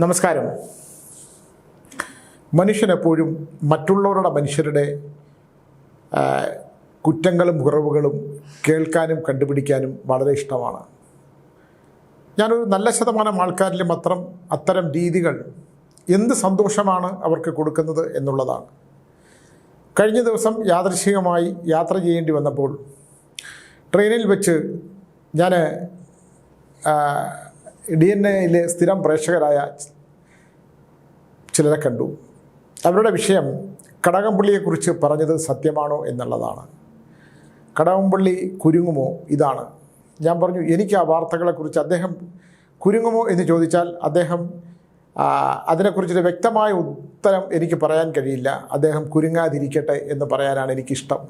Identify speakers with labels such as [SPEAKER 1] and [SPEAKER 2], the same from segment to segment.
[SPEAKER 1] നമസ്കാരം. മനുഷ്യനെപ്പോഴും മറ്റുള്ളവരുടെ മനുഷ്യരുടെ കുറ്റങ്ങളും കുറവുകളും കേൾക്കാനും കണ്ടുപിടിക്കാനും വളരെ ഇഷ്ടമാണ്. ഞാനൊരു നല്ല ശതമാനം ആൾക്കാരിലും മാത്രം അത്തരം രീതികൾ എന്ത് സന്തോഷമാണ് അവർക്ക് കൊടുക്കുന്നത് എന്നുള്ളതാണ്. കഴിഞ്ഞ ദിവസം യാദൃശികമായി യാത്ര ചെയ്യേണ്ടി വന്നപ്പോൾ ട്രെയിനിൽ വെച്ച് ഞാൻ ഡി എൻ എയിലെ സ്ഥിരം പ്രേക്ഷകരായ ചിലരെ കണ്ടു. അവരുടെ വിഷയം കടകംപള്ളിയെക്കുറിച്ച് പറഞ്ഞത് സത്യമാണോ എന്നുള്ളതാണ്. കടകംപള്ളി കുരുങ്ങുമോ? ഇതാണ്. ഞാൻ പറഞ്ഞു എനിക്ക് ആ വാർത്തകളെക്കുറിച്ച് അദ്ദേഹം കുരുങ്ങുമോ എന്ന് ചോദിച്ചാൽ അദ്ദേഹം അതിനെക്കുറിച്ചൊരു വ്യക്തമായ ഉത്തരം എനിക്ക് പറയാൻ കഴിയില്ല. അദ്ദേഹം കുരുങ്ങാതിരിക്കട്ടെ എന്ന് പറയാനാണ് എനിക്കിഷ്ടം.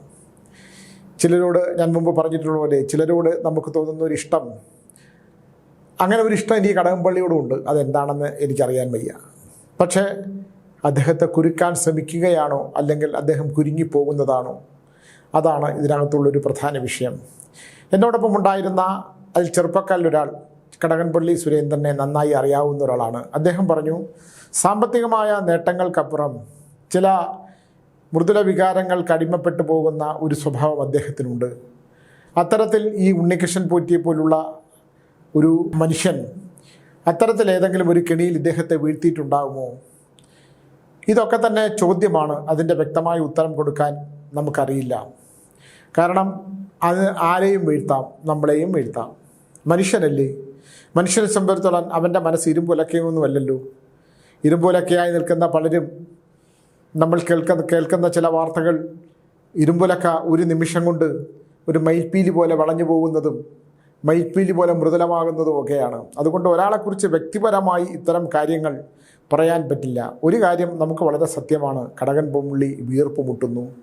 [SPEAKER 1] ചിലരോട് ഞാൻ മുമ്പ് പറഞ്ഞിട്ടുള്ള പോലെ ചിലരോട് നമുക്ക് തോന്നുന്ന ഒരു ഇഷ്ടം അങ്ങനെ ഒരു ഇഷ്ടം എനിക്ക് കടകംപള്ളിയോടുമുണ്ട് അതെന്താണെന്ന് എനിക്കറിയാൻ വയ്യ. പക്ഷേ അദ്ദേഹത്തെ കുരുക്കാൻ ശ്രമിക്കുകയാണോ? അല്ലെങ്കിൽ അദ്ദേഹം കുരുങ്ങിപ്പോകുന്നതാണോ അതാണ് ഇതിനകത്തുള്ളൊരു പ്രധാന വിഷയം. എന്നോടൊപ്പം ഉണ്ടായിരുന്ന അതിൽ ചെറുപ്പക്കാരിലൊരാൾ കടകൻപള്ളി സുരേന്ദ്രനെ നന്നായി അറിയാവുന്ന ഒരാളാണ്. അദ്ദേഹം പറഞ്ഞു സാമ്പത്തികമായ നേട്ടങ്ങൾക്കപ്പുറം ചില മൃദുല വികാരങ്ങൾ കടിമപ്പെട്ടു പോകുന്ന ഒരു സ്വഭാവം അദ്ദേഹത്തിനുണ്ട്. അത്തരത്തിൽ ഈ ഉണ്ണികൃഷ്ണൻ പോറ്റിയെ പോലുള്ള ഒരു മനുഷ്യൻ അത്തരത്തിൽ ഏതെങ്കിലും ഒരു കെണിയിൽ ഇദ്ദേഹത്തെ വീഴ്ത്തിയിട്ടുണ്ടാകുമോ? ഇതൊക്കെ തന്നെ ചോദ്യമാണ്. അതിന്റെ വ്യക്തമായ ഉത്തരം കൊടുക്കാൻ നമുക്കറിയില്ല. കാരണം അത് ആരെയും വീഴ്ത്താം നമ്മളെയും വീഴ്ത്താം. മനുഷ്യനല്ലേ? മനുഷ്യനെ സംബന്ധിച്ചോളം അവന്റെ മനസ്സ് ഇരുമ്പുലക്കയൊന്നുമല്ലല്ലോ. ഇരുമ്പുലക്കയായി നിൽക്കുന്ന പലരും നമ്മൾ കേൾക്കുന്ന കേൾക്കുന്ന ചില വാർത്തകൾ ഇരുമ്പുലക്ക ഒരു നിമിഷം കൊണ്ട് ഒരു മയിൽപ്പീലി പോലെ വളഞ്ഞു പോകുന്നതും മയിൽപ്പീലി പോലെ മൃദുലമാകുന്നതും ഒക്കെയാണ്. അതുകൊണ്ട് ഒരാളെക്കുറിച്ച് വ്യക്തിപരമായി ഇത്തരം കാര്യങ്ങൾ പറയാൻ പറ്റില്ല. ഒരു കാര്യം നമുക്ക് വളരെ സത്യമാണ്. കടകൻ പൊമ്മുള്ളി വീർപ്പ് മുട്ടുന്നു.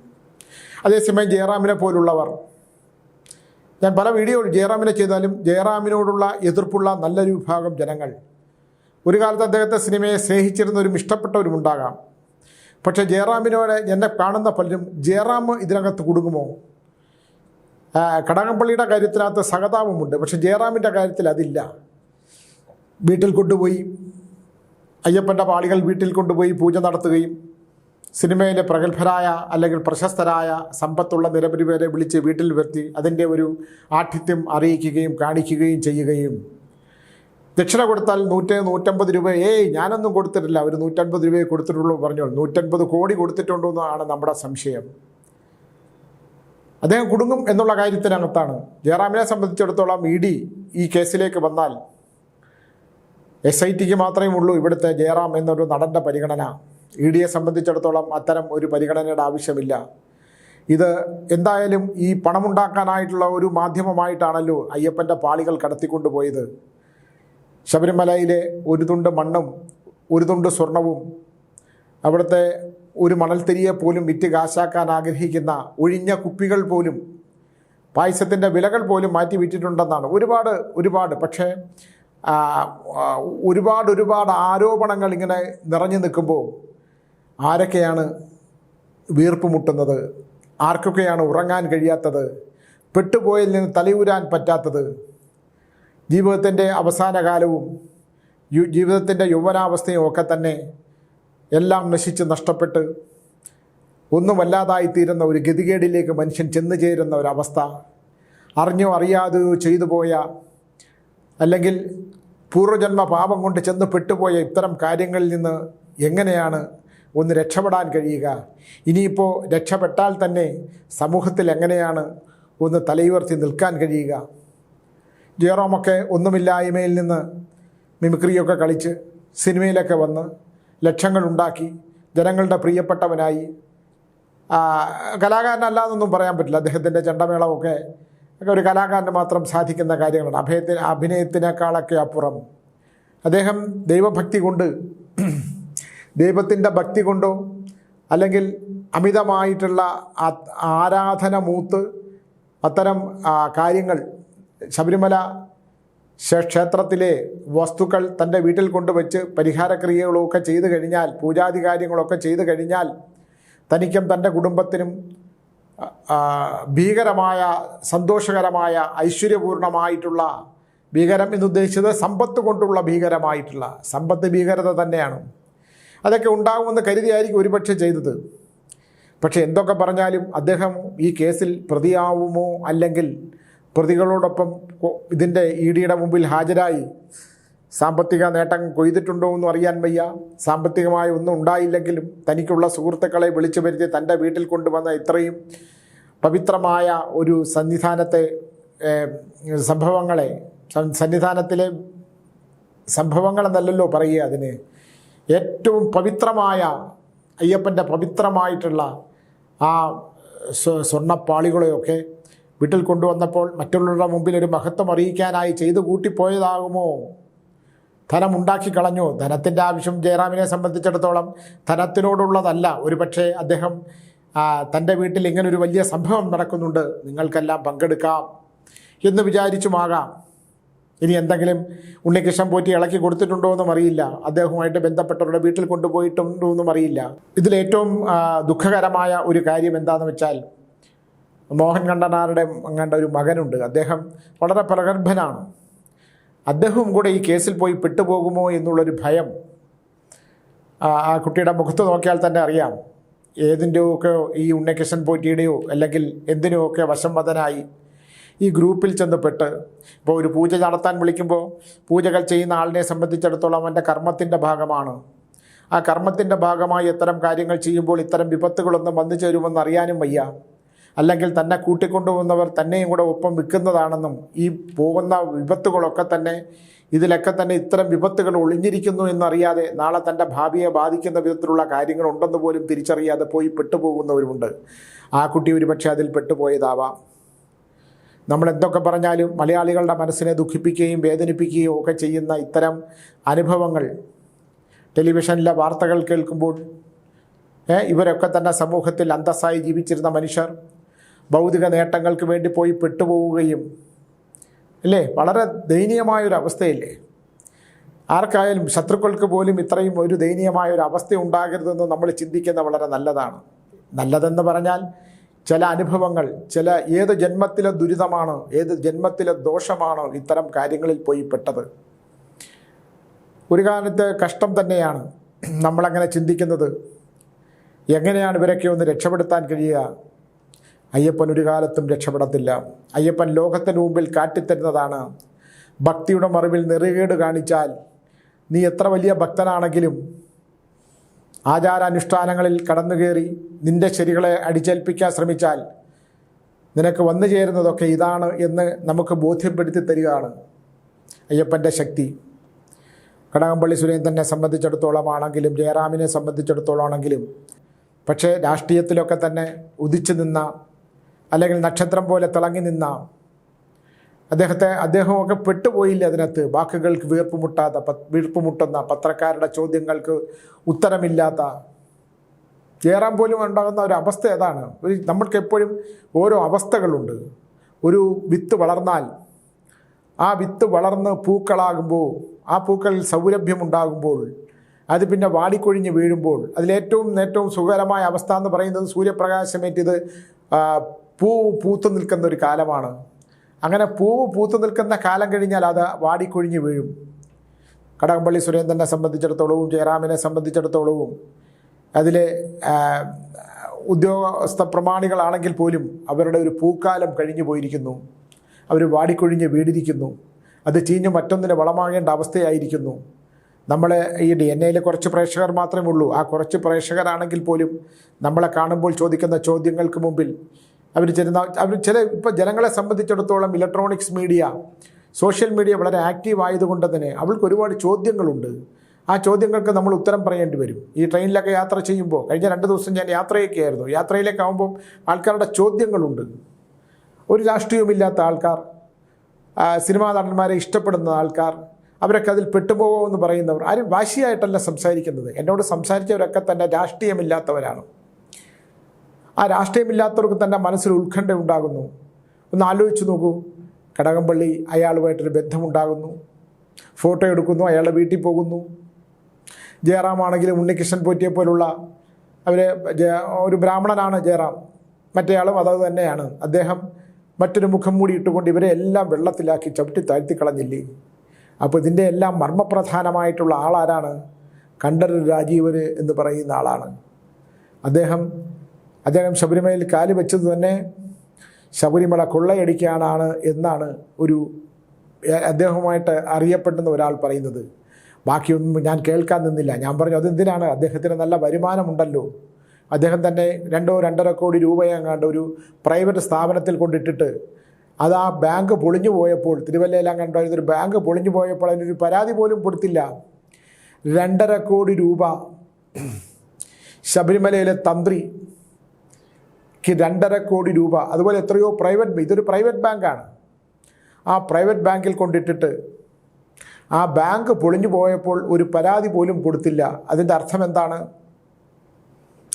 [SPEAKER 1] അതേസമയം ജയറാമിനെ പോലുള്ളവർ. ഞാൻ പല വീഡിയോ ജയറാമിനെ ചെയ്താലും ജയറാമിനോടുള്ള എതിർപ്പുള്ള നല്ലൊരു വിഭാഗം ജനങ്ങൾ. ഒരു കാലത്ത് അദ്ദേഹത്തെ സിനിമയെ സ്നേഹിച്ചിരുന്നവരും ഇഷ്ടപ്പെട്ടവരും ഉണ്ടാകാം. പക്ഷേ ജയറാമിനോട് എന്നെ കാണുന്ന പലരും ജയറാം ഇതിനകത്ത് കുടുങ്ങുമോ? കടകംപള്ളിയുടെ കാര്യത്തിനകത്ത് സഹതാപമുണ്ട്. പക്ഷെ ജയറാമിന്റെ കാര്യത്തിൽ അതില്ല. വീട്ടിൽ കൊണ്ടുപോയി അയ്യപ്പന്റെ പാളികൾ വീട്ടിൽ കൊണ്ടുപോയി പൂജ നടത്തുകയും സിനിമയിലെ പ്രഗത്ഭരായ അല്ലെങ്കിൽ പ്രശസ്തരായ സമ്പത്തുള്ള നിരവധി പേരെ വിളിച്ച് വീട്ടിൽ വരുത്തി അതിന്റെ ഒരു ആഠിത്യം അറിയിക്കുകയും കാണിക്കുകയും ചെയ്യുകയും. ദക്ഷിണ കൊടുത്താൽ നൂറ്റി നൂറ്റമ്പത് രൂപ. ഏയ് ഞാനൊന്നും കൊടുത്തിട്ടില്ല. ഒരു നൂറ്റൻപത് രൂപയെ കൊടുത്തിട്ടുള്ളൂ പറഞ്ഞോളൂ. നൂറ്റൻപത് കോടി കൊടുത്തിട്ടുണ്ടോ എന്നാണ് നമ്മുടെ സംശയം. അദ്ദേഹം കുടുങ്ങും എന്നുള്ള കാര്യത്തിനകത്താണ്. ജയറാമിനെ സംബന്ധിച്ചിടത്തോളം ഇ ഡി ഈ കേസിലേക്ക് വന്നാൽ എസ് ഐ ടിക്ക് മാത്രമേ ഉള്ളൂ ഇവിടുത്തെ ജയറാം എന്നൊരു നടന്റെ പരിഗണന. ഇ ഡിയെ സംബന്ധിച്ചിടത്തോളം അത്തരം ഒരു പരിഗണനയുടെ ആവശ്യമില്ല. ഇത് എന്തായാലും ഈ പണമുണ്ടാക്കാനായിട്ടുള്ള ഒരു മാധ്യമമായിട്ടാണല്ലോ അയ്യപ്പന്റെ പാളികൾ കടത്തിക്കൊണ്ടുപോയത്. ശബരിമലയിലെ ഒരു തുണ്ട് മണ്ണും ഒരു തുണ്ട് സ്വർണവും അവിടുത്തെ ഒരു മണൽത്തരിയെ പോലും വിറ്റ് കാശാക്കാൻ ആഗ്രഹിക്കുന്ന ഒഴിഞ്ഞ കുപ്പികൾ പോലും പായസത്തിന്റെ വിലകൾ പോലും മാറ്റി വിറ്റിട്ടുണ്ടെന്നാണ്. ഒരുപാട് ഒരുപാട്. പക്ഷേ ഒരുപാട് ഒരുപാട് ആരോപണങ്ങൾ ഇങ്ങനെ നിറഞ്ഞു നിൽക്കുമ്പോൾ ആരൊക്കെയാണ് വീർപ്പ് മുട്ടുന്നത്? ആർക്കൊക്കെയാണ് ഉറങ്ങാൻ കഴിയാത്തത്? പെട്ടുപോയിൽ നിന്ന് തലയൂരാൻ പറ്റാത്തത്? ജീവിതത്തിന്റെ അവസാന കാലവും ജീവിതത്തിന്റെ യൗവനാവസ്ഥയും ഒക്കെ തന്നെ എല്ലാം നശിച്ച് നഷ്ടപ്പെട്ട് ഒന്നുമല്ലാതായിത്തീരുന്ന ഒരു ഗതികേടിലേക്ക് മനുഷ്യൻ ചെന്നു ചേരുന്ന ഒരവസ്ഥ. അറിഞ്ഞോ അറിയാതെയോ ചെയ്തു പോയ അല്ലെങ്കിൽ പൂർവജന്മ പാപം കൊണ്ട് ചെന്ന് പെട്ടുപോയ ഇത്തരം കാര്യങ്ങളിൽ നിന്ന് എങ്ങനെയാണ് ഒന്ന് രക്ഷപ്പെടാൻ കഴിയുക? ഇനിയിപ്പോൾ രക്ഷപ്പെട്ടാൽ തന്നെ സമൂഹത്തിൽ എങ്ങനെയാണ് ഒന്ന് തലയുയർത്തി നിൽക്കാൻ കഴിയുക? ജയറോമൊക്കെ ഒന്നുമില്ലായ്മയിൽ നിന്ന് മിമിക്രിയൊക്കെ കളിച്ച് സിനിമയിലൊക്കെ വന്ന് ലക്ഷങ്ങളുണ്ടാക്കി ജനങ്ങളുടെ പ്രിയപ്പെട്ടവനായി. കലാകാരനല്ലാതൊന്നും പറയാൻ പറ്റില്ല. അദ്ദേഹത്തിന്റെ ചണ്ടമേളമൊക്കെ ഒക്കെ ഒരു കലാകാരന് മാത്രം സാധിക്കുന്ന കാര്യങ്ങളാണ്. അഭയത്തിന് അഭിനയത്തിനേക്കാളൊക്കെ അപ്പുറം. അദ്ദേഹം ദൈവഭക്തി കൊണ്ട് ദൈവത്തിന്റെ ഭക്തി കൊണ്ടോ അല്ലെങ്കിൽ അമിതമായിട്ടുള്ള ആരാധന മൂത്ത് അത്തരം കാര്യങ്ങൾ ശബരിമല ക്ഷേത്രത്തിലെ വസ്തുക്കൾ തന്റെ വീട്ടിൽ കൊണ്ടുവച്ച് പരിഹാരക്രിയകളൊക്കെ ചെയ്തു കഴിഞ്ഞാൽ പൂജാതി കാര്യങ്ങളൊക്കെ ചെയ്തു കഴിഞ്ഞാൽ തനിക്കും തന്റെ കുടുംബത്തിനും ഭീകരമായ സന്തോഷകരമായ ഐശ്വര്യപൂർണമായിട്ടുള്ള ഭീകരം എന്നുദ്ദേശിച്ചത് സമ്പത്ത് കൊണ്ടുള്ള ഭീകരമായിട്ടുള്ള സമ്പത്ത് ഭീകരത തന്നെയാണ്. അതൊക്കെ ഉണ്ടാകുമെന്ന് കരുതിയായിരിക്കും ഒരുപക്ഷെ ചെയ്തത്. പക്ഷേ എന്തൊക്കെ പറഞ്ഞാലും അദ്ദേഹം ഈ കേസിൽ പ്രതിയാവുമോ അല്ലെങ്കിൽ പ്രതികളോടൊപ്പം ഇതിന്റെ ഇ ഡിയുടെ മുമ്പിൽ ഹാജരായി. സാമ്പത്തിക നേട്ടം കൊയ്തിട്ടുണ്ടോ എന്നും അറിയാൻ വയ്യ. സാമ്പത്തികമായി ഒന്നും ഉണ്ടായില്ലെങ്കിലും തനിക്കുള്ള സുഹൃത്തുക്കളെ വിളിച്ചു വരുത്തി തന്റെ വീട്ടിൽ കൊണ്ടുവന്ന ഇത്രയും പവിത്രമായ ഒരു സന്നിധാനത്തെ സംഭവങ്ങളെ സന്നിധാനത്തിലെ സംഭവങ്ങളെന്നല്ലല്ലോ പറയുക അതിന്. ഏറ്റവും പവിത്രമായ അയ്യപ്പന്റെ പവിത്രമായിട്ടുള്ള ആ സ്വ- സ്വർണപ്പാളികളെയൊക്കെ വീട്ടിൽ കൊണ്ടുവന്നപ്പോൾ മറ്റുള്ളവരുടെ മുമ്പിൽ ഒരു മഹത്വം അറിയിക്കാനായി ചെയ്തു കൂട്ടിപ്പോയതാകുമോ? ധനം ഉണ്ടാക്കി കളഞ്ഞു. ധനത്തിന്റെ ആവശ്യം ജയറാമിനെ സംബന്ധിച്ചിടത്തോളം ധനത്തിനോടുള്ളതല്ല. ഒരുപക്ഷെ അദ്ദേഹം ആ, തന്റെ വീട്ടിൽ ഇങ്ങനൊരു വലിയ സംഭവം നടക്കുന്നുണ്ട്. നിങ്ങൾക്കെല്ലാം പങ്കെടുക്കാം എന്ന് വിചാരിച്ചുമാകാം. ഇനി എന്തെങ്കിലും ഉണ്ണികൃഷ്ണൻ പോറ്റി ഇളക്കി കൊടുത്തിട്ടുണ്ടോ എന്നും അറിയില്ല. അദ്ദേഹവുമായിട്ട് ബന്ധപ്പെട്ടവരുടെ വീട്ടിൽ കൊണ്ടുപോയിട്ടുണ്ടോ എന്നും അറിയില്ല. ഇതിലേറ്റവും ദുഃഖകരമായ ഒരു കാര്യം എന്താണെന്ന് വെച്ചാൽ മോഹൻ കണ്ടനാരുടെ അങ്ങാണ്ട ഒരു മകനുണ്ട്. അദ്ദേഹം വളരെ പ്രഗത്ഭനാണ്. അദ്ദേഹവും കൂടെ ഈ കേസിൽ പോയി പെട്ടുപോകുമോ എന്നുള്ളൊരു ഭയം ആ കുട്ടിയുടെ മുഖത്ത് നോക്കിയാൽ തന്നെ അറിയാം. ഏതിന്റെയൊക്കെ ഈ ഉണ്ണികൃഷ്ണൻ പോറ്റിയുടെയോ അല്ലെങ്കിൽ എന്തിനുമൊക്കെ വശംവദനായി ഈ ഗ്രൂപ്പിൽ ചെന്നപ്പെട്ട് ഇപ്പോൾ ഒരു പൂജ നടത്താൻ വിളിക്കുമ്പോൾ പൂജകൾ ചെയ്യുന്ന ആളിനെ സംബന്ധിച്ചിടത്തോളം അവന്റെ കർമ്മത്തിന്റെ ഭാഗമാണ്. ആ കർമ്മത്തിന്റെ ഭാഗമായി ഇത്തരം കാര്യങ്ങൾ ചെയ്യുമ്പോൾ ഇത്തരം വിപത്തുകളൊന്നും വന്നു ചേരുമെന്ന് അറിയാനും വയ്യ. അല്ലെങ്കിൽ തന്നെ കൂട്ടിക്കൊണ്ടുപോകുന്നവർ തന്നെയും കൂടെ ഒപ്പം വിൽക്കുന്നതാണെന്നും ഈ പോകുന്ന വിപത്തുകളൊക്കെ തന്നെ ഇതിലൊക്കെ തന്നെ ഇത്തരം വിപത്തുകൾ ഒളിഞ്ഞിരിക്കുന്നു എന്നറിയാതെ നാളെ തന്റെ ഭാവിയെ ബാധിക്കുന്ന വിധത്തിലുള്ള കാര്യങ്ങളുണ്ടെന്ന് പോലും തിരിച്ചറിയാതെ പോയി പെട്ടുപോകുന്നവരുമുണ്ട്. ആ കുട്ടി ഒരുപക്ഷെ അതിൽ പെട്ടുപോയതാവാം. നമ്മൾ എന്തൊക്കെ പറഞ്ഞാലും മലയാളികളുടെ മനസ്സിനെ ദുഃഖിപ്പിക്കുകയും വേദനിപ്പിക്കുകയും ഒക്കെ ചെയ്യുന്ന ഇത്തരം അനുഭവങ്ങൾ ടെലിവിഷനിലെ വാർത്തകൾ കേൾക്കുമ്പോൾ ഇവരൊക്കെ തന്നെ സമൂഹത്തിൽ അന്തസ്സായി ജീവിച്ചിരുന്ന മനുഷ്യർ ഭൗതിക നേട്ടങ്ങൾക്ക് വേണ്ടി പോയി പെട്ടുപോവുകയും അല്ലേ? വളരെ ദയനീയമായൊരു അവസ്ഥയില്ലേ ആർക്കായാലും ശത്രുക്കൾക്ക് പോലും ഇത്രയും ഒരു ദയനീയമായ ഒരു അവസ്ഥ ഉണ്ടാകരുതെന്ന് നമ്മൾ ചിന്തിക്കുന്ന വളരെ നല്ലതാണ്. നല്ലതെന്ന് പറഞ്ഞാൽ ചില അനുഭവങ്ങൾ ചില ഏത് ജന്മത്തിലെ ദുരിതമാണ് ഏത് ജന്മത്തിലെ ദോഷമാണ് ഇത്തരം കാര്യങ്ങളിൽ പോയി പെട്ടത്. ഒരു കാലത്ത് കഷ്ടം തന്നെയാണ് നമ്മളങ്ങനെ ചിന്തിക്കുന്നത്. എങ്ങനെയാണ് ഇവരൊക്കെ ഒന്ന് രക്ഷപ്പെടുത്താൻ കഴിയുക? അയ്യപ്പൻ ഒരു കാലത്തും രക്ഷപ്പെടത്തില്ല. അയ്യപ്പൻ ലോകത്തിന് മുമ്പിൽ കാട്ടിത്തരുന്നതാണ്. ഭക്തിയുടെ മറിവിൽ നിറുകേട് കാണിച്ചാൽ നീ എത്ര വലിയ ഭക്തനാണെങ്കിലും ആചാരാനുഷ്ഠാനങ്ങളിൽ കടന്നു കയറി നിന്റെ ശരികളെ അടിച്ചേൽപ്പിക്കാൻ ശ്രമിച്ചാൽ നിനക്ക് വന്നു ചേരുന്നതൊക്കെ ഇതാണ് എന്ന് നമുക്ക് ബോധ്യപ്പെടുത്തി തരികയാണ് അയ്യപ്പന്റെ ശക്തി. കടകംപള്ളി സുരേന്ദ്രനെ സംബന്ധിച്ചിടത്തോളം ആണെങ്കിലും ജയറാമിനെ സംബന്ധിച്ചിടത്തോളം ആണെങ്കിലും പക്ഷേ രാഷ്ട്രീയത്തിലൊക്കെ തന്നെ ഉദിച്ചു നിന്ന അല്ലെങ്കിൽ നക്ഷത്രം പോലെ തിളങ്ങി നിന്ന അദ്ദേഹത്തെ അദ്ദേഹമൊക്കെ പെട്ടുപോയില്ല അതിനകത്ത്? വാക്കുകൾക്ക് വീർപ്പുമുട്ടാത്ത പ വീർപ്പുമുട്ടുന്ന പത്രക്കാരുടെ ചോദ്യങ്ങൾക്ക് ഉത്തരമില്ലാത്ത. ജയറാം പോലും ഉണ്ടാകുന്ന ഒരു അവസ്ഥ ഏതാണ്? ഒരു നമ്മൾക്ക് എപ്പോഴും ഓരോ അവസ്ഥകളുണ്ട്. ഒരു വിത്ത് വളർന്നാൽ ആ വിത്ത് വളർന്ന് പൂക്കളാകുമ്പോൾ ആ പൂക്കളിൽ സൗരഭ്യമുണ്ടാകുമ്പോൾ അത് പിന്നെ വാടിക്കൊഴിഞ്ഞ് വീഴുമ്പോൾ അതിലേറ്റവും ഏറ്റവും സുഖകരമായ അവസ്ഥ എന്ന് പറയുന്നത് സൂര്യപ്രകാശമേറ്റിത് ആ, പൂ പൂത്തു നിൽക്കുന്ന ഒരു കാലമാണ്. അങ്ങനെ പൂവ് പൂത്തു നിൽക്കുന്ന കാലം കഴിഞ്ഞാൽ അത് വാടിക്കൊഴിഞ്ഞു വീഴും. കടകംപള്ളി സുരേന്ദ്രനെ സംബന്ധിച്ചിടത്തോളവും ജയറാമിനെ സംബന്ധിച്ചിടത്തോളവും അതിലെ ഉദ്യോഗസ്ഥ പ്രമാണികളാണെങ്കിൽ പോലും അവരുടെ ഒരു പൂക്കാലം കഴിഞ്ഞു പോയിരിക്കുന്നു. അവർ വാടിക്കൊഴിഞ്ഞ് വീടിരിക്കുന്നു. അത് ചീഞ്ഞ് മറ്റൊന്നിന് വളമാകേണ്ട അവസ്ഥയായിരിക്കുന്നു. നമ്മൾ ഈ ഡി എൻ എയിൽ കുറച്ച് പ്രേക്ഷകർ മാത്രമേ ഉള്ളൂ. ആ കുറച്ച് പ്രേക്ഷകരാണെങ്കിൽ പോലും നമ്മളെ കാണുമ്പോൾ ചോദിക്കുന്ന ചോദ്യങ്ങൾക്ക് മുമ്പിൽ അവർ ചെല്ലുന്ന അവർ ചില ഇപ്പോൾ ജനങ്ങളെ സംബന്ധിച്ചിടത്തോളം ഇലക്ട്രോണിക്സ് മീഡിയ സോഷ്യൽ മീഡിയ വളരെ ആക്റ്റീവ് ആയതുകൊണ്ട് തന്നെ അവൾക്ക് ഒരുപാട് ചോദ്യങ്ങളുണ്ട്. ആ ചോദ്യങ്ങൾക്ക് നമ്മൾ ഉത്തരം പറയേണ്ടി വരും. ഈ ട്രെയിനിലൊക്കെ യാത്ര ചെയ്യുമ്പോൾ കഴിഞ്ഞ രണ്ട് ദിവസം ഞാൻ യാത്രയൊക്കെ ആയിരുന്നു. യാത്രയിലേക്ക് ആകുമ്പോൾ ആൾക്കാരുടെ ചോദ്യങ്ങളുണ്ട്. ഒരു രാഷ്ട്രീയവുമില്ലാത്ത ആൾക്കാർ സിനിമാ നടന്മാരെ ഇഷ്ടപ്പെടുന്ന ആൾക്കാർ അവരൊക്കെ അതിൽ പെട്ടുപോകുമെന്ന് പറയുന്നവർ ആരും വാശിയായിട്ടല്ല സംസാരിക്കുന്നത്. എന്നോട് സംസാരിച്ചവരൊക്കെ തന്നെ രാഷ്ട്രീയമില്ലാത്തവരാണ്. ആ രാഷ്ട്രീയമില്ലാത്തവർക്ക് തന്നെ മനസ്സിൽ ഉത്കണ്ഠ ഉണ്ടാകുന്നു. ഒന്ന് ആലോചിച്ച് നോക്കൂ. കടകംപള്ളി അയാളുമായിട്ടൊരു ബന്ധമുണ്ടാകുന്നു. ഫോട്ടോ എടുക്കുന്നു അയാളുടെ വീട്ടിൽ പോകുന്നു. ജയറാമാണെങ്കിലും ഉണ്ണികൃഷ്ണൻ പോറ്റിയെ പോലുള്ള അവർ ഒരു ബ്രാഹ്മണനാണ് ജയറാം. മറ്റേയാളും അതത് തന്നെയാണ്. അദ്ദേഹം മറ്റൊരു മുഖം മൂടി ഇട്ടുകൊണ്ട് ഇവരെ എല്ലാം വെള്ളത്തിലാക്കി ചവിട്ടി താഴ്ത്തി കളഞ്ഞില്ലേ? അപ്പോൾ ഇതിന്റെ എല്ലാം മർമ്മപ്രധാനമായിട്ടുള്ള ആളാരാണ്? കണ്ഠരര് രാജീവന് എന്ന് പറയുന്ന ആളാണ്. അദ്ദേഹം അദ്ദേഹം ശബരിമലയിൽ കാൽ വെച്ചത് തന്നെ ശബരിമല കൊള്ളയടിക്കാനാണ് എന്നാണ് ഒരു അദ്ദേഹവുമായിട്ട് അറിയപ്പെടുന്ന ഒരാൾ പറയുന്നത്. ബാക്കിയൊന്നും ഞാൻ കേൾക്കാൻ നിന്നില്ല. ഞാൻ പറഞ്ഞു അതെന്തിനാണ് അദ്ദേഹത്തിന് നല്ല വരുമാനമുണ്ടല്ലോ. അദ്ദേഹം തന്നെ രണ്ടോ രണ്ടര കോടി രൂപയെങ്ങാണ്ട് ഒരു പ്രൈവറ്റ് സ്ഥാപനത്തിൽ കൊണ്ടിട്ടിട്ട് അത് ആ ബാങ്ക് പൊളിഞ്ഞു പോയപ്പോൾ തിരുവല്ലയിലാം ഒരു ബാങ്ക് പൊളിഞ്ഞു പോയപ്പോൾ അതിനൊരു പരാതി പോലും കൊടുത്തില്ല. രണ്ടര കോടി രൂപ ശബരിമലയിലെ തന്ത്രിക്ക് രണ്ടര കോടി രൂപ അതുപോലെ എത്രയോ പ്രൈവറ്റ് ഇതൊരു പ്രൈവറ്റ് ബാങ്കാണ് ആ പ്രൈവറ്റ് ബാങ്കിൽ കൊണ്ടിട്ടിട്ട് ആ ബാങ്ക് പൊളിഞ്ഞു പോയപ്പോൾ ഒരു പരാതി പോലും കൊടുത്തില്ല. അതിന്റെ അർത്ഥം എന്താണ്?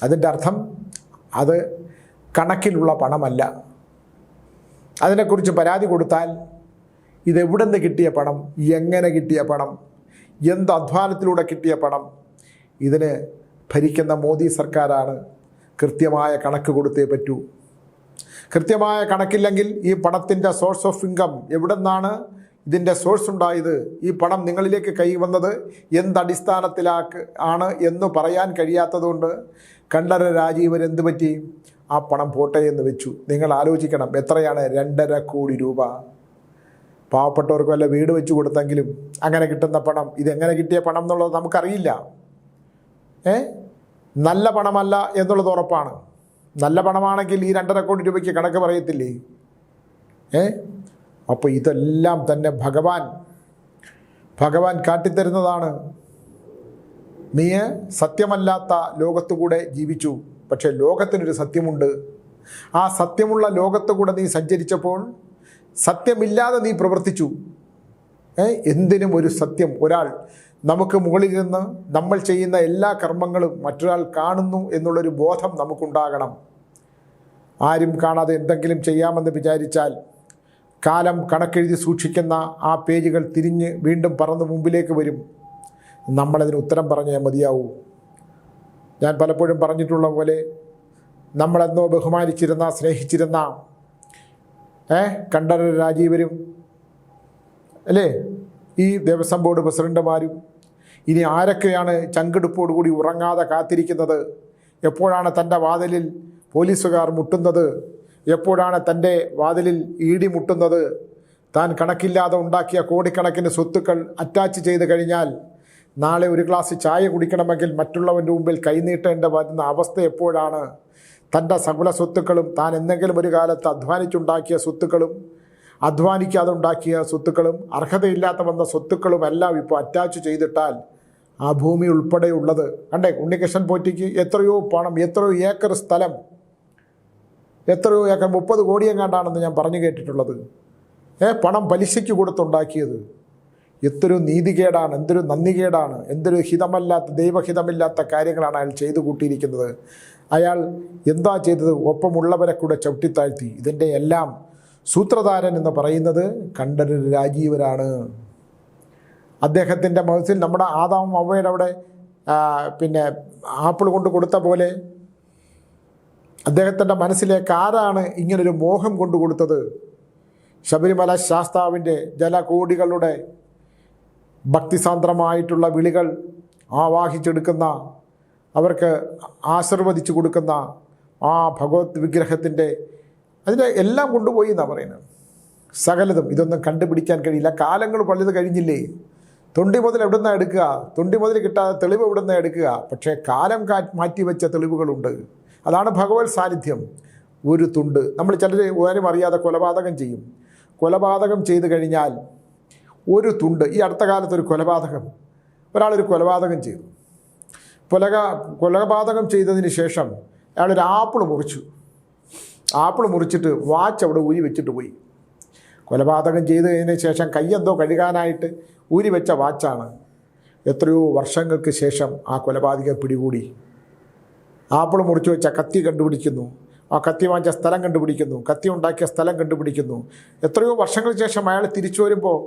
[SPEAKER 1] അതിന്റെ അർത്ഥം അത് കണക്കിലുള്ള പണമല്ല. അതിനെക്കുറിച്ച് പരാതി കൊടുത്താൽ ഇതെവിടെ നിന്ന് കിട്ടിയ പണം? എങ്ങനെ കിട്ടിയ പണം? എന്ത് അധ്വാനത്തിലൂടെ കിട്ടിയ പണം? ഇതിന് ഭരിക്കുന്ന മോദി സർക്കാരാണ് കൃത്യമായ കണക്ക് കൊടുത്തേ പറ്റൂ. കൃത്യമായ കണക്കില്ലെങ്കിൽ ഈ പണത്തിന്റെ സോഴ്സ് ഓഫ് ഇൻകം എവിടെ നിന്നാണ് ഇതിന്റെ സോഴ്സ് ഉണ്ടായത്? ഈ പണം നിങ്ങളിലേക്ക് കൈവന്നത് എന്തടിസ്ഥാനത്തിലാക്ക് ആണ് എന്ന് പറയാൻ കഴിയാത്തതുകൊണ്ട് കണ്ടര രാജീവൻ എന്ത് പറ്റി? ആ പണം പോട്ടെ എന്ന് വെച്ചു. നിങ്ങൾ ആലോചിക്കണം എത്രയാണ്? രണ്ടര കോടി രൂപ. പാവപ്പെട്ടവർക്ക് വല്ല വീട് വെച്ച് കൊടുത്തെങ്കിലും അങ്ങനെ കിട്ടുന്ന പണം ഇതെങ്ങനെ കിട്ടിയ പണം എന്നുള്ളത് നമുക്കറിയില്ല. ഏ? നല്ല പണമല്ല എന്നുള്ളത് ഉറപ്പാണ്. നല്ല പണമാണെങ്കിൽ ഈ രണ്ടര കോടി രൂപയ്ക്ക് കണക്ക് പറയത്തില്ലേ? ഏ? അപ്പോൾ ഇതെല്ലാം തന്നെ ഭഗവാൻ ഭഗവാൻ കാട്ടിത്തരുന്നതാണ്. നീ സത്യമല്ലാത്ത ലോകത്തുകൂടെ ജീവിച്ചു. പക്ഷേ ലോകത്തിനൊരു സത്യമുണ്ട്. ആ സത്യമുള്ള ലോകത്തുകൂടെ നീ സഞ്ചരിച്ചപ്പോൾ സത്യമില്ലാതെ നീ പ്രവർത്തിച്ചു. എന്തിനും ഒരു സത്യം. ഒരാൾ നമുക്ക് മുകളിൽ നിന്ന് നമ്മൾ ചെയ്യുന്ന എല്ലാ കർമ്മങ്ങളും മറ്റൊരാൾ കാണുന്നു എന്നുള്ളൊരു ബോധം നമുക്കുണ്ടാകണം. ആരും കാണാതെ എന്തെങ്കിലും ചെയ്യാമെന്ന് വിചാരിച്ചാൽ കാലം കണക്കെഴുതി സൂക്ഷിക്കുന്ന ആ പേജുകൾ തിരിഞ്ഞ് വീണ്ടും പറന്ന് മുമ്പിലേക്ക് വരും. നമ്മളതിന് ഉത്തരം പറഞ്ഞേ മതിയാവൂ. ഞാൻ പലപ്പോഴും പറഞ്ഞിട്ടുള്ള പോലെ നമ്മളെന്നോ ബഹുമാനിച്ചിരുന്ന സ്നേഹിച്ചിരുന്ന ഏ കണ്ഠര രാജീവരും അല്ലേ? ഈ ദേവസ്വം ബോർഡ് പ്രസിഡന്റുമാരും ഇനി ആരൊക്കെയാണ് ചങ്കെടുപ്പോടുകൂടി ഉറങ്ങാതെ കാത്തിരിക്കുന്നത്? എപ്പോഴാണ് തന്റെ വാതിലിൽ പോലീസുകാർ മുട്ടുന്നത്? എപ്പോഴാണ് തന്റെ വാതിലിൽ ഈടി മുട്ടുന്നത്? താൻ കണക്കില്ലാതെ ഉണ്ടാക്കിയ കോടിക്കണക്കിന് സ്വത്തുക്കൾ അറ്റാച്ച് ചെയ്ത് കഴിഞ്ഞാൽ നാളെ ഒരു ഗ്ലാസ് ചായ കുടിക്കണമെങ്കിൽ മറ്റുള്ളവന്റെ മുമ്പിൽ കൈനീട്ടേണ്ട വരുന്ന അവസ്ഥ എപ്പോഴാണ്? തന്റെ സകല സ്വത്തുക്കളും താൻ എന്തെങ്കിലും ഒരു കാലത്ത് അധ്വാനിച്ചുണ്ടാക്കിയ സ്വത്തുക്കളും അധ്വാനിക്കാതെ ഉണ്ടാക്കിയ സ്വത്തുക്കളും അർഹതയില്ലാത്ത വന്ന സ്വത്തുക്കളും എല്ലാം ഇപ്പോൾ അറ്റാച്ച് ചെയ്തിട്ടാൽ ആ ഭൂമി ഉൾപ്പെടെയുള്ളത്. കണ്ടേ ഉണ്ണികൃഷ്ണൻ പോറ്റിക്ക് എത്രയോ പണം എത്രയോ ഏക്കർ സ്ഥലം എത്രയോ ഏക്കർ മുപ്പത് കോടിയെങ്ങാണ്ടാണെന്ന് ഞാൻ പറഞ്ഞു കേട്ടിട്ടുള്ളത്. ഏ പണം പലിശയ്ക്ക് കൊടുത്തുണ്ടാക്കിയത്. എത്രയോ നീതികേടാണ് എന്തൊരു നന്ദികേടാണ് എന്തൊരു ഹിതമല്ലാത്ത ദൈവഹിതമില്ലാത്ത കാര്യങ്ങളാണ് അയാൾ ചെയ്തു കൂട്ടിയിരിക്കുന്നത്. അയാൾ എന്താ ചെയ്തത്? ഒപ്പമുള്ളവരെ കൂടെ ചവിട്ടിത്താഴ്ത്തി. ഇതിന്റെ എല്ലാം സൂത്രധാരൻ എന്ന് പറയുന്നത് കണ്ഠരര് രാജീവരാണ്. അദ്ദേഹത്തിന്റെ മനസ്സിൽ നമ്മുടെ ആദാം അവയുടെ അവിടെ പിന്നെ ആപ്പിൾ കൊണ്ട് കൊടുത്ത പോലെ അദ്ദേഹത്തിന്റെ മനസ്സിലേക്ക് ആരാണ് ഇങ്ങനൊരു മോഹം കൊണ്ടു കൊടുത്തത്? ശബരിമല ശാസ്താവിന്റെ ജലകോടികളുടെ ഭക്തിസാന്ദ്രമായിട്ടുള്ള വിളികൾ ആവാഹിച്ചെടുക്കുന്ന അവർക്ക് ആശീർവദിച്ചു കൊടുക്കുന്ന ആ ഭഗവത് വിഗ്രഹത്തിന്റെ അതിനെ എല്ലാം കൊണ്ടുപോയി എന്നാണ് പറയുന്നത്. സകലതും ഇതൊന്നും കണ്ടുപിടിക്കാൻ കഴിയില്ല. കാലങ്ങൾ പലത് കഴിഞ്ഞില്ലേ? തൊണ്ടി മുതൽ എവിടെ നിന്നാണ് എടുക്കുക? തുണ്ടി മുതൽ കിട്ടാതെ തെളിവ് എവിടെ നിന്നാണ് എടുക്കുക? പക്ഷേ കാലം കാ മാറ്റിവെച്ച തെളിവുകളുണ്ട്. അതാണ് ഭഗവത് സാന്നിധ്യം. ഒരു തുണ്ട്. നമ്മൾ ചിലർ ആരും അറിയാതെ കൊലപാതകം ചെയ്യും. കൊലപാതകം ചെയ്തു കഴിഞ്ഞാൽ ഒരു തുണ്ട്. ഈ അടുത്ത കാലത്ത് ഒരു കൊലപാതകം. ഒരാളൊരു കൊലപാതകം ചെയ്തു. കൊലക കൊലപാതകം ചെയ്തതിന് ശേഷം അയാളൊരു ആപ്പിൾ മുറിച്ചു. ആപ്പിൾ മുറിച്ചിട്ട് വാച്ച് അവിടെ ഊരി വെച്ചിട്ട് പോയി. കൊലപാതകം ചെയ്തതിന് ശേഷം കയ്യെന്തോ കഴുകാനായിട്ട് ഊരി വെച്ച വാച്ചാണ്. എത്രയോ വർഷങ്ങൾക്ക് ശേഷം ആ കൊലപാതകം പിടികൂടി. ആപ്പിൾ മുറിച്ചു വെച്ച കത്തി കണ്ടുപിടിക്കുന്നു. ആ കത്തി വാങ്ങിച്ച സ്ഥലം കണ്ടുപിടിക്കുന്നു. കത്തി ഉണ്ടാക്കിയ സ്ഥലം കണ്ടുപിടിക്കുന്നു. എത്രയോ വർഷങ്ങൾക്ക് ശേഷം അയാൾ തിരിച്ചു വരുമ്പോൾ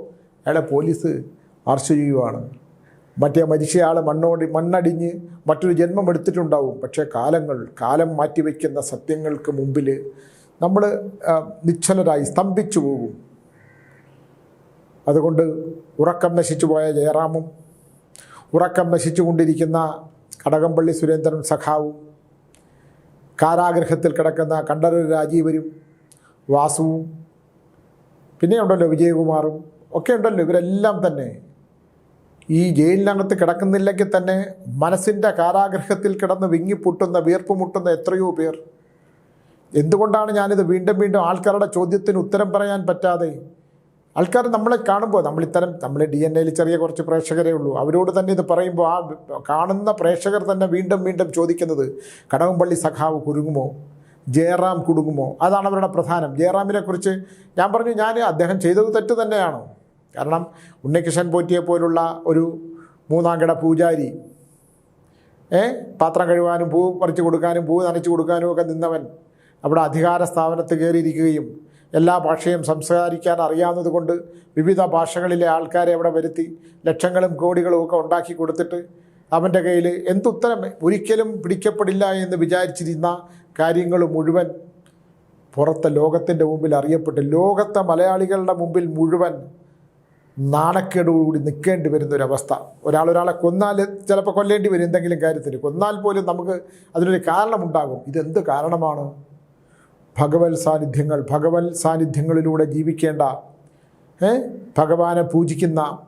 [SPEAKER 1] അയാളെ പോലീസ് അറസ്റ്റ് ചെയ്യുവാണ്. മറ്റേ മരിച്ചയാൾ മണ്ണോടി മണ്ണടിഞ്ഞ് മറ്റൊരു ജന്മം എടുത്തിട്ടുണ്ടാവും. പക്ഷേ കാലങ്ങൾ കാലം മാറ്റിവെക്കുന്ന സത്യങ്ങൾക്ക് മുമ്പിൽ നമ്മൾ നിശ്ചലരായി സ്തംഭിച്ചു പോകും. അതുകൊണ്ട് ഉറക്കം നശിച്ചു പോയ ജയറാമും ഉറക്കം നശിച്ചുകൊണ്ടിരിക്കുന്ന കടകംപള്ളി സുരേന്ദ്രൻ സഖാവും കാരാഗ്രഹത്തിൽ കിടക്കുന്ന കണ്ഠരര് രാജീവരും വാസുവും പിന്നെ ഉണ്ടല്ലോ വിജയകുമാറും ഒക്കെ ഉണ്ടല്ലോ. ഇവരെല്ലാം തന്നെ ഈ ജയിലിനകത്ത് കിടക്കുന്നില്ലെങ്കിൽ തന്നെ മനസ്സിന്റെ കാരാഗ്രഹത്തിൽ കിടന്ന് വിങ്ങിപ്പൊട്ടുന്ന വീർപ്പ് മുട്ടുന്ന എത്രയോ പേർ. എന്തുകൊണ്ടാണ് ഞാനിത് വീണ്ടും വീണ്ടും ആൾക്കാരുടെ ചോദ്യത്തിന് ഉത്തരം പറയാൻ പറ്റാതെ ആൾക്കാർ നമ്മളെ കാണുമ്പോൾ നമ്മൾ ഇത്തരം നമ്മൾ ഡി എൻ എയിൽ ചെറിയ കുറച്ച് പ്രേക്ഷകരേ ഉള്ളൂ. അവരോട് തന്നെ ഇത് പറയുമ്പോൾ ആ കാണുന്ന പ്രേക്ഷകർ തന്നെ വീണ്ടും വീണ്ടും ചോദിക്കുന്നത് കടകംപള്ളി സഖാവ് കുരുങ്ങുമോ ജയറാം കുടുങ്ങുമോ? അതാണ് അവരുടെ പ്രധാനം. ജയറാമിനെ കുറിച്ച് ഞാൻ പറഞ്ഞു ഞാൻ അദ്ദേഹം ചെയ്തത് തെറ്റ് തന്നെയാണ്? കാരണം ഉണ്ണികൃഷ്ണൻ പോറ്റിയെ പോലുള്ള ഒരു മൂന്നാംകിട പൂജാരി ഏ പാത്രം കഴുകാനും പൂ പറിച്ചു കൊടുക്കാനും പൂ നനച്ചു കൊടുക്കാനും ഒക്കെ നിന്നവൻ അവിടെ അധികാര സ്ഥാപനത്ത് കയറിയിരിക്കുകയും എല്ലാ ഭാഷയും സംസാരിക്കാൻ അറിയാവുന്നതുകൊണ്ട് വിവിധ ഭാഷകളിലെ ആൾക്കാരെ അവിടെ വരുത്തി ലക്ഷങ്ങളും കോടികളും ഒക്കെ ഉണ്ടാക്കി കൊടുത്തിട്ട് അവന്റെ കയ്യിൽ എന്തുത്തരം ഒരിക്കലും പിടിക്കപ്പെടില്ല എന്ന് വിചാരിച്ചിരുന്ന കാര്യങ്ങൾ മുഴുവൻ പുറത്തെ ലോകത്തിന്റെ മുമ്പിൽ അറിയപ്പെട്ട് ലോകത്തെ മലയാളികളുടെ മുമ്പിൽ മുഴുവൻ നാണക്കേടോടുകൂടി നിൽക്കേണ്ടി വരുന്ന ഒരവസ്ഥ ഒരാൾ ഒരാളെ കൊന്നാൽ ചിലപ്പോൾ കൊല്ലേണ്ടി വരും എന്തെങ്കിലും കാര്യത്തിന്. കൊന്നാൽ പോലും നമുക്ക് അതിനൊരു കാരണമുണ്ടാകും. ഇതെന്ത് കാരണമാണ്? ഭഗവത് സാന്നിധ്യങ്ങൾ ഭഗവത് സാന്നിധ്യങ്ങളിലൂടെ ജീവിക്കേണ്ട ഏ ഭഗവാനെ പൂജിക്കുന്ന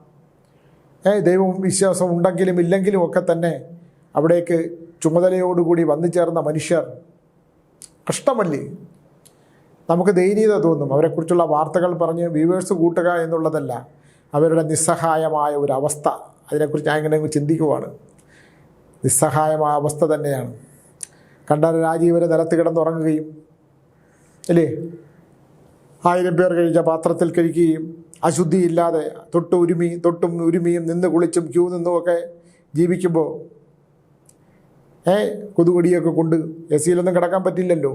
[SPEAKER 1] ഏ ദൈവവും വിശ്വാസം ഉണ്ടെങ്കിലും ഇല്ലെങ്കിലും ഒക്കെ തന്നെ അവിടേക്ക് ചുമതലയോടുകൂടി വന്നു ചേർന്ന മനുഷ്യർ കഷ്ടമല്ലേ? നമുക്ക് ദയനീയത തോന്നും. അവരെക്കുറിച്ചുള്ള വാർത്തകൾ പറഞ്ഞ് വ്യൂവേഴ്സ് കൂട്ടുക എന്നുള്ളതല്ല അവരുടെ നിസ്സഹായമായ ഒരു അവസ്ഥ. അതിനെക്കുറിച്ച് ഞാൻ ഇങ്ങനെ ചിന്തിക്കുവാണ്. നിസ്സഹായമായ അവസ്ഥ തന്നെയാണ്. കണ്ടാൽ രാജീവരെ നിലത്ത് കിടന്നുറങ്ങുകയും അല്ലേ? ആയിരം പേർ കഴിച്ച പാത്രത്തിൽ കഴിക്കുകയും അശുദ്ധിയില്ലാതെ തൊട്ട് ഉരുമി തൊട്ടും ഉരുമിയും നിന്ന് കുളിച്ചും ക്യൂ നിന്നും ഒക്കെ ജീവിക്കുമ്പോൾ ഏ കൊതുകുടിയൊക്കെ കൊണ്ട് എ സിയിലൊന്നും കിടക്കാൻ പറ്റില്ലല്ലോ.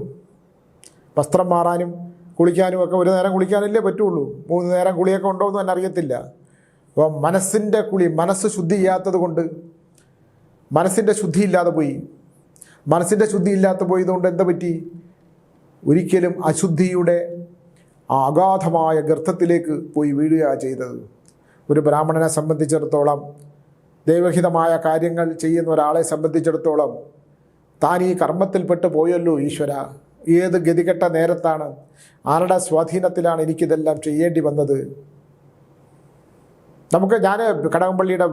[SPEAKER 1] വസ്ത്രം മാറാനും കുളിക്കാനും ഒക്കെ ഒരു നേരം കുളിക്കാനല്ലേ പറ്റുള്ളൂ. മൂന്ന് നേരം കുളിയൊക്കെ ഉണ്ടോ എന്ന് തന്നെ അറിയത്തില്ല. അപ്പോൾ മനസ്സിന്റെ കുളി മനസ്സ് ശുദ്ധി ചെയ്യാത്തത് കൊണ്ട് മനസ്സിന്റെ ശുദ്ധി ഇല്ലാതെ പോയി. മനസ്സിന്റെ ശുദ്ധി ഇല്ലാതെ പോയതുകൊണ്ട് എന്താ പറ്റി? ഒരിക്കലും അശുദ്ധിയുടെ അഗാധമായ ഗർത്തത്തിലേക്ക് പോയി വീഴുകയാണ് ചെയ്തത്. ഒരു ബ്രാഹ്മണനെ സംബന്ധിച്ചിടത്തോളം ദൈവഹിതമായ കാര്യങ്ങൾ ചെയ്യുന്ന ഒരാളെ സംബന്ധിച്ചിടത്തോളം താൻ ഈ കർമ്മത്തിൽപ്പെട്ടു പോയല്ലോ ഈശ്വര. ഏത് ഗതികെട്ട നേരത്താണ് ആരുടെ സ്വാധീനത്തിലാണ് എനിക്കിതെല്ലാം ചെയ്യേണ്ടി വന്നത്? നമുക്ക് ഞാൻ കടകംപള്ളിയുടെ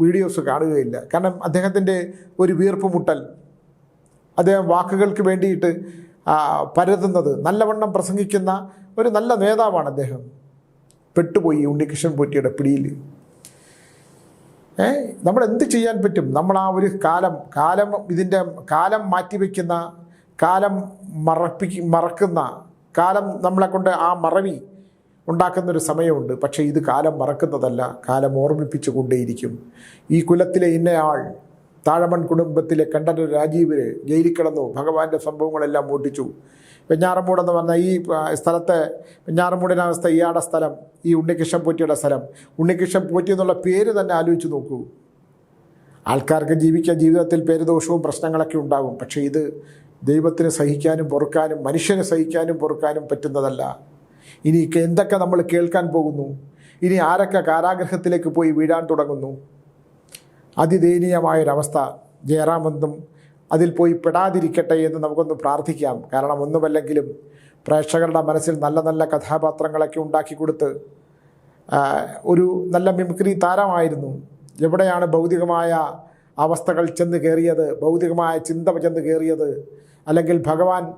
[SPEAKER 1] വീഡിയോസ് കാണുകയില്ല. കാരണം അദ്ദേഹത്തിന്റെ ഒരു വീർപ്പ് മുട്ടൽ അദ്ദേഹം വാക്കുകൾക്ക് വേണ്ടിയിട്ട് പരതുന്നത് നല്ലവണ്ണം പ്രസംഗിക്കുന്ന ഒരു നല്ല നേതാവാണ് അദ്ദേഹം. പെട്ടുപോയി ഉണ്ണികൃഷ്ണൻ പോറ്റിയുടെ പിടിയിൽ ഏ നമ്മൾ എന്ത് ചെയ്യാൻ പറ്റും? നമ്മൾ ആ ഒരു കാലം കാലം ഇതിന്റെ കാലം മാറ്റിവെക്കുന്ന കാലം മറപ്പി മറക്കുന്ന കാലം നമ്മളെ കൊണ്ട് ആ മറവി ഉണ്ടാക്കുന്നൊരു സമയമുണ്ട്. പക്ഷേ ഇത് കാലം മറക്കുന്നതല്ല കാലം ഓർമ്മിപ്പിച്ചു കൊണ്ടേയിരിക്കും ഈ കുലത്തിലെ ഇന്നയാൾ താഴമൺ കുടുംബത്തിലെ കണ്ടൻ രാജീവര് ജയിലിൽ കിടന്നു. ഭഗവാന്റെ സംഭവങ്ങളെല്ലാം ഓട്ടിച്ചു എന്ന് പറഞ്ഞ ഈ സ്ഥലത്തെ വെഞ്ഞാറമൂടിനവസ്ഥ ഇയാളുടെ സ്ഥലം ഈ ഉണ്ണികൃഷ്ണൻ പോറ്റിയുടെ സ്ഥലം. ഉണ്ണികൃഷ്ണൻ പോറ്റി എന്നുള്ള പേര് തന്നെ ആലോചിച്ച് നോക്കൂ. ആൾക്കാർക്ക് ജീവിക്കാൻ ജീവിതത്തിൽ പേരുദോഷവും പ്രശ്നങ്ങളൊക്കെ ഉണ്ടാകും. പക്ഷേ ഇത് ദൈവത്തിന് സഹിക്കാനും പൊറുക്കാനും മനുഷ്യനെ സഹിക്കാനും പൊറുക്കാനും പറ്റുന്നതല്ല. ഇനി എന്തൊക്കെ നമ്മൾ കേൾക്കാൻ പോകുന്നു? ഇനി ആരൊക്കെ കാരാഗ്രഹത്തിലേക്ക് പോയി വീഴാൻ തുടങ്ങുന്നു? അതിദയനീയമായൊരവസ്ഥ ജയറാമെന്നും അതിൽ പോയി പെടാതിരിക്കട്ടെ എന്ന് നമുക്കൊന്ന് പ്രാർത്ഥിക്കാം. കാരണം ഒന്നുമല്ലെങ്കിലും പ്രേക്ഷകരുടെ മനസ്സിൽ നല്ല നല്ല കഥാപാത്രങ്ങളൊക്കെ ഉണ്ടാക്കി കൊടുത്ത് ഒരു നല്ല മിമിക്രി താരമായിരുന്നു. എവിടെയാണ് ഭൗതികമായ അവസ്ഥകൾ ചെന്ന് കയറിയത്? ഭൗതികമായ ചിന്ത ചെന്ന് കയറിയത്? അല്ലെങ്കിൽ ഭഗവാൻ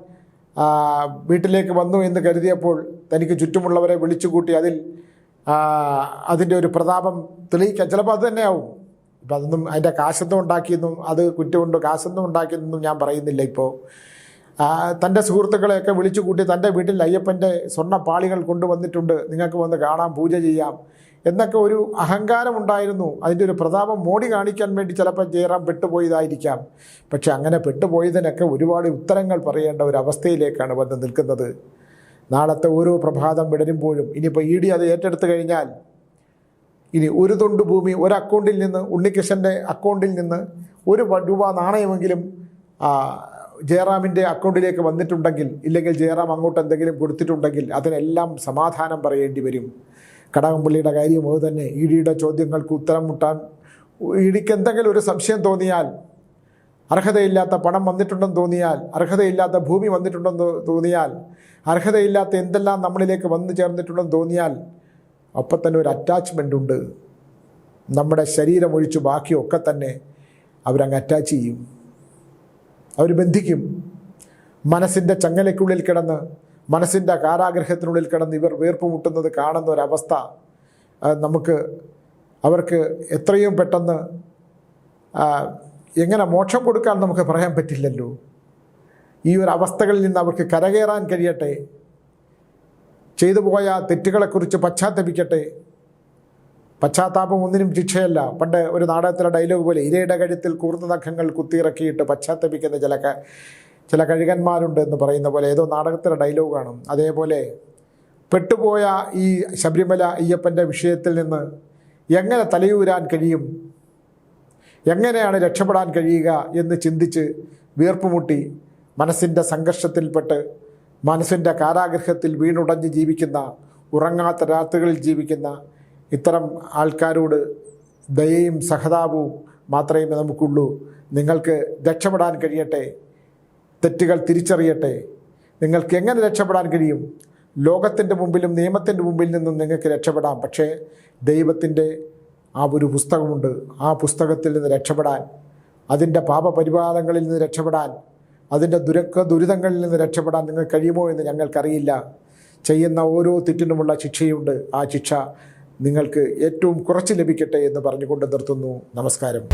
[SPEAKER 1] വീട്ടിലേക്ക് വന്നു എന്ന് കരുതിയപ്പോൾ തനിക്ക് ചുറ്റുമുള്ളവരെ വിളിച്ചുകൂട്ടി അതിൽ അതിന്റെ ഒരു പ്രതാപം തെളിയിക്കാൻ. ചിലപ്പോൾ അത് തന്നെയാവും. ഇപ്പം അതൊന്നും അതിന്റെ കാശൊന്നും ഉണ്ടാക്കിയെന്നും അത് കുറ്റമുണ്ടോ കാശൊന്നും ഉണ്ടാക്കിയെന്നൊന്നും ഞാൻ പറയുന്നില്ല ഇപ്പോൾ തന്റെ സുഹൃത്തുക്കളെയൊക്കെ വിളിച്ചു കൂട്ടി തന്റെ വീട്ടിൽ അയ്യപ്പന്റെ സ്വർണ പാളികൾ കൊണ്ടുവന്നിട്ടുണ്ട്. നിങ്ങൾക്ക് വന്ന് കാണാം പൂജ ചെയ്യാം എന്നൊക്കെ ഒരു അഹങ്കാരം ഉണ്ടായിരുന്നു. അതിന്റെ ഒരു പ്രതാപം മോടി കാണിക്കാൻ വേണ്ടി ചിലപ്പോൾ ജയറാം പെട്ടുപോയതായിരിക്കാം. പക്ഷെ അങ്ങനെ പെട്ടുപോയതിനൊക്കെ ഒരുപാട് ഉത്തരങ്ങൾ പറയേണ്ട ഒരു അവസ്ഥയിലേക്കാണ് വന്ന് നിൽക്കുന്നത്. നാളത്തെ ഓരോ പ്രഭാതം വിടരുമ്പോഴും ഇനിയിപ്പോൾ ഇ ഡി അത് ഏറ്റെടുത്തു കഴിഞ്ഞാൽ ഇനി ഒരു തൊണ്ട് ഭൂമി ഒരു അക്കൗണ്ടിൽ നിന്ന് ഉണ്ണികൃഷ്ണന്റെ അക്കൗണ്ടിൽ നിന്ന് ഒരു രൂപ നാണയമെങ്കിലും ജയറാമിന്റെ അക്കൗണ്ടിലേക്ക് വന്നിട്ടുണ്ടെങ്കിൽ ഇല്ലെങ്കിൽ ജയറാം അങ്ങോട്ട് എന്തെങ്കിലും കൊടുത്തിട്ടുണ്ടെങ്കിൽ അതിനെല്ലാം സമാധാനം പറയേണ്ടി വരും. കടകംപള്ളിയുടെ കാര്യം അത് തന്നെ. ഇ ഡിയുടെ ചോദ്യങ്ങൾക്ക് ഉത്തരം മുട്ടാൻ ഇ ഡിക്ക് എന്തെങ്കിലും ഒരു സംശയം തോന്നിയാൽ അർഹതയില്ലാത്ത പണം വന്നിട്ടുണ്ടെന്ന് തോന്നിയാൽ അർഹതയില്ലാത്ത ഭൂമി വന്നിട്ടുണ്ടെന്ന് തോന്നിയാൽ അർഹതയില്ലാത്ത എന്തെല്ലാം നമ്മളിലേക്ക് വന്നു ചേർന്നിട്ടുണ്ടെന്ന് തോന്നിയാൽ അപ്പം തന്നെ ഒരു അറ്റാച്ച്മെന്റ് ഉണ്ട്. നമ്മുടെ ശരീരം ഒഴിച്ച് ബാക്കിയൊക്കെ തന്നെ അവരങ്ങ് അറ്റാച്ച് ചെയ്യും. അവർ ബന്ധിക്കും. മനസ്സിന്റെ ചങ്ങലയ്ക്കുള്ളിൽ കിടന്ന് മനസ്സിന്റെ കാരാഗ്രഹത്തിനുള്ളിൽ കിടന്ന് ഇവർ വീർപ്പ് മുട്ടുന്നത് കാണുന്ന ഒരവസ്ഥ നമുക്ക് അവർക്ക് എത്രയും പെട്ടെന്ന് എങ്ങനെ മോക്ഷം കൊടുക്കാൻ നമുക്ക് പറയാൻ പറ്റില്ലല്ലോ. ഈ ഒരു അവസ്ഥകളിൽ നിന്ന് അവർക്ക് കരകയറാൻ കഴിയട്ടെ. ചെയ്തു പോയ തെറ്റുകളെക്കുറിച്ച് പശ്ചാത്തപിക്കട്ടെ. പശ്ചാത്താപം ഒന്നിനും ശിക്ഷയല്ല. പണ്ട് ഒരു നാടകത്തിലെ ഡയലോഗ് പോലെ ഇരയുടെ കഴുത്തിൽ കൂർന്ന നഖങ്ങൾ കുത്തിയിറക്കിയിട്ട് പശ്ചാത്തപിക്കുന്ന ചില ചില കഴുകന്മാരുണ്ട് എന്ന് പറയുന്ന പോലെ ഏതോ നാടകത്തിലെ ഡയലോഗ് അതേപോലെ പെട്ടുപോയ ഈ ശബരിമല അയ്യപ്പന്റെ വിഷയത്തിൽ നിന്ന് എങ്ങനെ തലയൂരാൻ കഴിയും? എങ്ങനെയാണ് രക്ഷപ്പെടാൻ കഴിയുക എന്ന് ചിന്തിച്ച് വീർപ്പുമുട്ടി മനസ്സിന്റെ സംഘർഷത്തിൽപ്പെട്ട് മനസ്സിന്റെ കാരാഗ്രഹത്തിൽ വീണുടഞ്ഞ് ജീവിക്കുന്ന ഉറങ്ങാത്ത രാത്രികളിൽ ജീവിക്കുന്ന ഇത്തരം ആൾക്കാരോട് ദയയും സഹതാപവും മാത്രമേ നമുക്കുള്ളൂ. നിങ്ങൾക്ക് രക്ഷപ്പെടാൻ കഴിയട്ടെ. തെറ്റുകൾ തിരിച്ചറിയട്ടെ. നിങ്ങൾക്ക് എങ്ങനെ രക്ഷപ്പെടാൻ കഴിയും? ലോകത്തിന്റെ മുമ്പിലും നിയമത്തിന്റെ മുമ്പിൽ നിന്നും നിങ്ങൾക്ക് രക്ഷപ്പെടാം. പക്ഷേ ദൈവത്തിന്റെ ആ ഒരു പുസ്തകമുണ്ട്. ആ പുസ്തകത്തിൽ നിന്ന് രക്ഷപ്പെടാൻ അതിന്റെ പാപപരിപാലങ്ങളിൽ നിന്ന് രക്ഷപ്പെടാൻ അതിന്റെ ദുരക്ക ദുരിതങ്ങളിൽ നിന്ന് രക്ഷപ്പെടാൻ നിങ്ങൾക്ക് കഴിയുമോ എന്ന് ഞങ്ങൾക്കറിയില്ല. ചെയ്യുന്ന ഓരോ തെറ്റിനുമുള്ള ശിക്ഷയുണ്ട്. ആ ശിക്ഷ നിങ്ങൾക്ക് ഏറ്റവും കുറച്ച് ലഭിക്കട്ടെ എന്ന് പറഞ്ഞുകൊണ്ട് നിർത്തുന്നു. നമസ്കാരം.